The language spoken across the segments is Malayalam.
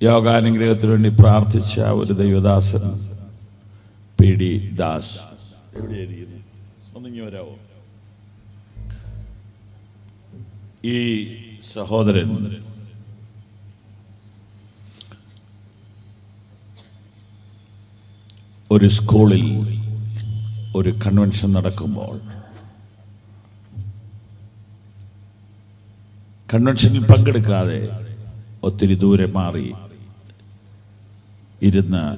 യോഗാനുഗ്രഹത്തിന് വേണ്ടി പ്രാർത്ഥിച്ച ഒരു ദൈവദാസൻ പി ഡി ദാസ്. ഈ സഹോദരൻ ഒരു സ്കൂളിൽ ഒരു കൺവെൻഷൻ നടക്കുമ്പോൾ കൺവെൻഷനിൽ പങ്കെടുക്കാതെ ഒത്തിരി ദൂരെ മാറി ഇരുന്ന്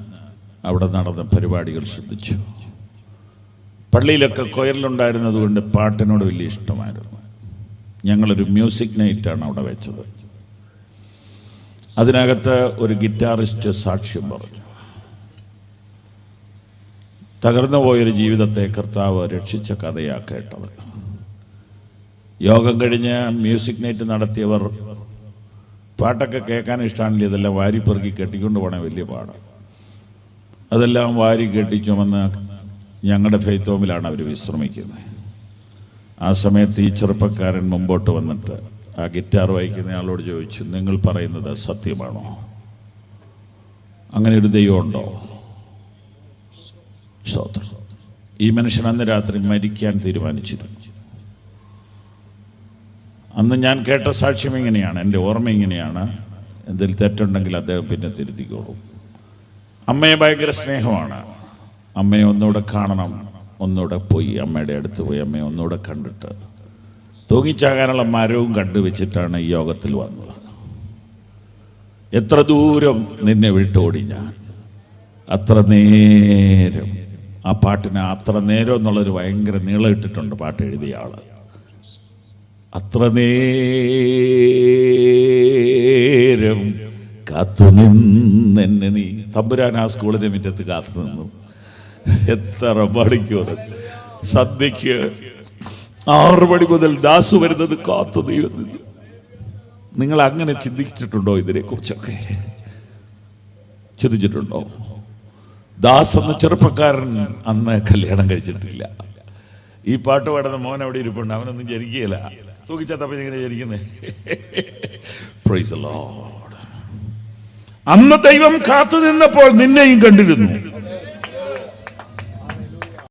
അവിടെ നടന്ന പരിപാടികൾ ശ്രദ്ധിച്ചു. പള്ളിയിലൊക്കെ കൊയറിലുണ്ടായിരുന്നത് കൊണ്ട് പാട്ടിനോട് വലിയ ഇഷ്ടമായിരുന്നു. ഞങ്ങളൊരു മ്യൂസിക് നൈറ്റാണ് അവിടെ വെച്ചത്. അതിനകത്ത് ഒരു ഗിറ്റാറിസ്റ്റ് സാക്ഷ്യം പറഞ്ഞു. തകർന്നു പോയൊരു ജീവിതത്തെ കർത്താവ് രക്ഷിച്ച കഥയാ കേട്ടത്. യോഗം കഴിഞ്ഞ് മ്യൂസിക് നൈറ്റ് നടത്തിയവർ പാട്ടൊക്കെ കേൾക്കാൻ ഇഷ്ടമാണല്ലോ ഇതെല്ലാം വാരിപ്പെറുക്കി കെട്ടിക്കൊണ്ട് പോകണേ വലിയ പാടാണ് അതെല്ലാം വാരി കെട്ടിച്ചുമെന്ന് ഞങ്ങളുടെ ഫെയ്ത്തോമിലാണ് അവർ വിശ്രമിക്കുന്നത്. ആ സമയത്ത് ഈ ചെറുപ്പക്കാരൻ മുമ്പോട്ട് വന്നിട്ട് ആ ഗിറ്റാർ വായിക്കുന്ന ആളോട് ചോദിച്ചു നിങ്ങൾ പറയുന്നത് സത്യമാണോ? അങ്ങനെ ഒരു ദൈവമുണ്ടോ ഈ മനുഷ്യൻ അന്ന് രാത്രി മരിക്കാൻ തീരുമാനിച്ചിരുന്നു. അന്ന് ഞാൻ കേട്ട സാക്ഷ്യം ഇങ്ങനെയാണ് എന്റെ ഓർമ്മ ഇങ്ങനെയാണ്. എന്തെങ്കിലും തെറ്റുണ്ടെങ്കിൽ അദ്ദേഹം പിന്നെ തിരുത്തിക്കോളും. അമ്മയെ ഭയങ്കര സ്നേഹമാണ്. അമ്മയെ ഒന്നുകൂടെ കാണണം ഒന്നുകൂടെ പോയി അമ്മയുടെ അടുത്ത് പോയി അമ്മയെ ഒന്നുകൂടെ കണ്ടിട്ട്. തൂങ്ങിച്ചാകാനുള്ള മരവും കണ്ടുവച്ചിട്ടാണ് ഈ യോഗത്തിൽ വന്നത്. എത്ര ദൂരം നിന്നെ വിട്ടോടി ഞാൻ. അത്ര നേരം. ആ പാട്ടിന് അത്ര നേരം എന്നുള്ളൊരു ഭയങ്കര നീളം ഇട്ടിട്ടുണ്ട് പാട്ട് എഴുതിയ ആൾ. അത്ര നേരം കാത്തു നിന്നെന്നെ നീ. തമ്പുരാൻ ആ സ്കൂളിന്റെ മുറ്റത്ത് കാത്തു നിന്നു. എത്ര മണിക്ക് ഉറച്ച് സന്ധ്യക്ക് ആറു മണി മുതൽ ദാസ് വരുന്നത് കാത്തു നീ നിങ്ങൾ അങ്ങനെ ചിന്തിച്ചിട്ടുണ്ടോ ഇതിനെ കുറിച്ചൊക്കെ ചിന്തിച്ചിട്ടുണ്ടോ? ദാസ് എന്ന ചെറുപ്പക്കാരൻ അന്ന് കല്യാണം കഴിച്ചിട്ടില്ല. ഈ പാട്ട് പാടുന്ന മോൻ അവിടെ ഇരിപ്പുണ്ട്. അവനൊന്നും ജനിക്കുകയില്ല. ഇങ്ങനെ ലോഡ് അന്ന് ദൈവം കാത്തു നിന്നപ്പോൾ നിന്നെയും കണ്ടിരുന്നു.